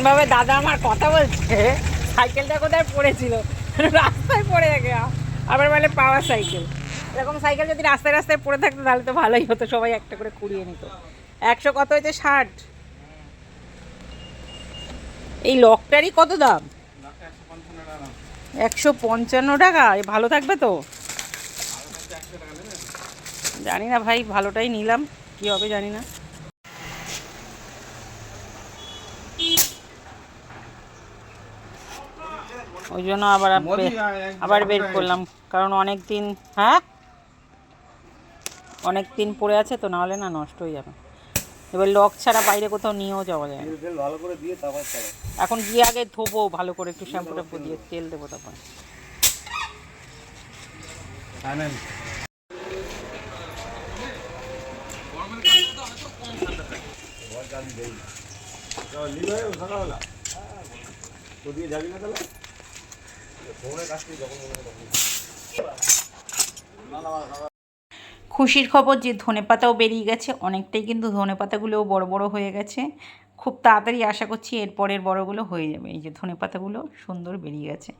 এমনভাবে দাদা আমার কথা বলছে, সাইকেলটা কোথায় পড়েছিল? রাস্তায় পড়ে গেছে আবার বলে পাওয়ার সাইকেল। এরকম সাইকেল যদি রাস্তায় রাস্তায় পড়ে থাকতো, তাহলে তো ভালোই হতো, সবাই একটা করে কুড়িয়ে নিত। একশো কত হয়েছে? ষাট। এই লকটারই কত দাম? একশো পঞ্চান্ন টাকা। ভালো থাকবে তো? জানি না ভাই, ভালোটাই নিলাম। কি হবে জানি না। ওই জন্য আবার এক- আবার বের করলাম। কারণ অনেক দিন হ্যাঁ? অনেক দিন পড়ে আছে তো নাহলে না নষ্ট হয়ে যাবে। এবার লক ছাড়া বাইরে কোথাও নিয়েও যাওয়া যায় না। ভালো করে দিয়ে তারপর এখন গিয়ে আগে ধোবো ভালো করে একটু শ্যাম্পু ট্যাম্পু দিয়ে তেল। দেবো তারপর। সকালবেলা ওদিকে যাবি না তাহলে? খুশির খবর যে ধনেপাতাও বেরিয়ে গেছে, অনেকটাই কিন্তু ধনেপাতাগুলোও বড় বড় হয়ে গেছে। খুব তাড়াতাড়ি আশা করছি এরপরের বড়গুলো হয়ে যাবে। এই যে ধনেপাতাগুলো সুন্দর বেরিয়ে গেছে।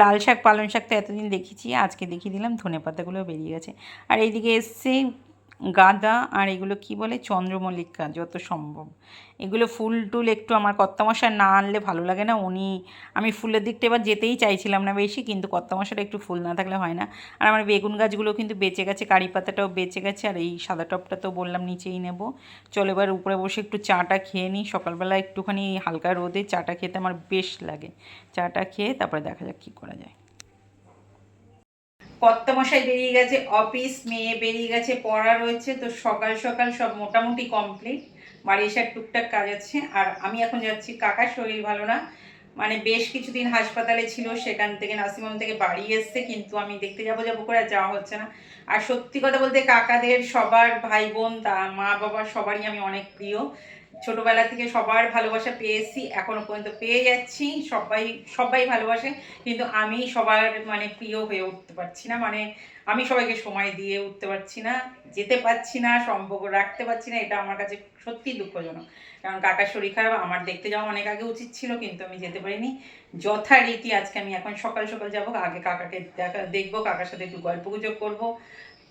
লাল শাক, পালং শাক তো এতদিন দেখেছি আজকে দেখিয়ে দিলাম ধনেপাতাগুলো বেরিয়ে গেছে। আর এইদিকে এসছে গাঁদা আর এগুলো কি বলে? চন্দ্রমল্লিকা, যত সম্ভব। এগুলো ফুল টুল একটু আমার কর্তামশাই না আনলে ভালো লাগে না। উনি, আমি ফুলের দিকটা এবার যেতেই চাইছিলাম না বেশি, কিন্তু কর্তামশাটা একটু ফুল না থাকলে হয় না। আর আমার বেগুন গাছগুলো কিন্তু বেঁচে গেছে, কারি পাতাটাও বেঁচে গেছে, আর এই সাদা টপটা তো বললাম নিচেই নেব। চলো এবার উপরে বসে একটু চাটা খেয়ে নিই। সকালবেলা একটুখানি হালকা রোদে চাটা খেতে আমার বেশ লাগে। চাটা খেয়ে তারপরে দেখা যাক কী করা যায়। কর্তামশাই বেরিয়ে গেছে অফিস মেয়ে বেরিয়ে গেছে, পড়া রয়েছে, তো সকাল সকাল সব মোটামুটি কমপ্লিট বাড়ি এসে টুকটাক কাজ আছে। আর আমি এখন যাচ্ছি কাকার শরীর ভালো না। মানে বেশ কিছুদিন হাসপাতালে ছিল, সেখান থেকে নার্সিংহোম থেকে বাড়ি এসছে, কিন্তু আমি দেখতে যাব যাব করে যাওয়া হচ্ছে না। আর সত্যি কথা বলতে কাকাদের সবার ভাই বোন, তা মা বাবা সবারই আমি অনেক প্রিয়। ছোটবেলা থেকে সবার ভালোবাসা পেয়েছি, এখনও পর্যন্ত পেয়ে যাচ্ছি, সবাই সবাই ভালোবাসে, কিন্তু আমি সবার মানে প্রিয় হয়ে উঠতে পারছি না মানে আমি সবাইকে সময় দিয়ে উঠতে পারছি না, যেতে পারছি না, সম্পর্ক রাখতে পারছি না, এটা আমার কাছে সত্যি দুঃখজনক। কারণ কাকার শরীর খারাপ, আমার দেখতে যাওয়া অনেক আগে উচিত ছিল, কিন্তু আমি যেতে পারিনি। যথারীতি আজকে আমি এখন সকাল সকাল যাব, আগে কাকাকে দেখা, দেখব, কাকার সাথে একটু গল্প গুজব করব।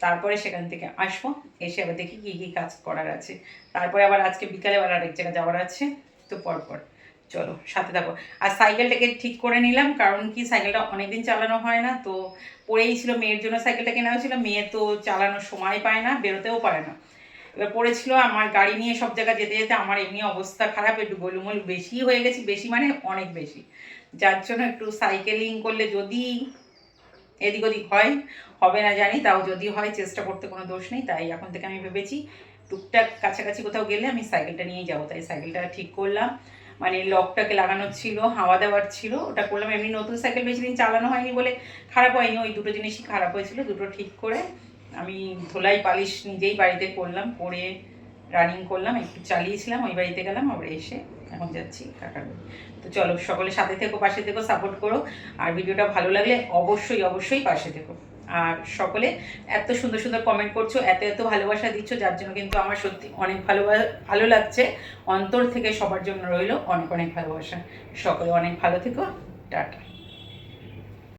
তারপরে সেখান থেকে আসব, এসে আবার দেখি কী কী কাজ করার আছে। তারপরে আবার আজকে বিকালে আবার আরেক জায়গায় যাওয়ার আছে, তো পরপর চলো সাথে থাকো। আর সাইকেলটাকে ঠিক করে নিলাম, কারণ কি সাইকেলটা অনেকদিন চালানো হয় না, তো পড়েই ছিল মেয়ের জন্য সাইকেলটা কেনা হয়েছিল, মেয়ে তো চালানোর সময় পায় না, বেরোতেও পারে না। এবার পড়েছিল আমার গাড়ি নিয়ে সব জায়গায় যেতে যেতে আমার এমনি অবস্থা খারাপ, একটু গোলুমোল বেশি হয়ে গেছি, বেশি মানে অনেক বেশি। যার জন্য একটু সাইকেলিং করলে যদি এদিক ওদিক হয়, হবে না জানি, তাও যদি হয়, চেষ্টা করতে কোনো দোষ নেই, তাই এখন থেকে আমি ভেবেছি টুকটাক কাছাকাছি কোথাও গেলে আমি সাইকেলটা নিয়েই যাব। তাই সাইকেলটা ঠিক করলাম মানে লকটাকে লাগানো ছিল, হাওয়া দেওয়ার ছিল, ওটা করলাম, এমনি নতুন সাইকেল বেশি দিন চালানো হয়নি বলে খারাপ হয়নি, ওই দুটো জিনিসই খারাপ হয়েছিল, দুটো ঠিক করে আমি ধোলাই পালিশ নিজেই বাড়িতে করলাম, করে রানিং করলাম, একটু চালিয়েছিলাম, ওই বাড়িতে গেলাম আবার এসে এখন যাচ্ছি কাকার তো চলো সকলে সাথে থেকো, পাশে থেকো সাপোর্ট করো। আর ভিডিওটা ভালো লাগলে অবশ্যই অবশ্যই পাশে থেকো। আর সকলে এত সুন্দর সুন্দর কমেন্ট করছ, এত এত ভালোবাসা দিচ্ছ, যার জন্য কিন্তু আমার সত্যি অনেক ভালো ভালো লাগছে। অন্তর থেকে সবার জন্য রইল অনেক অনেক ভালোবাসা। সকলে অনেক ভালো থেকো। টাটা।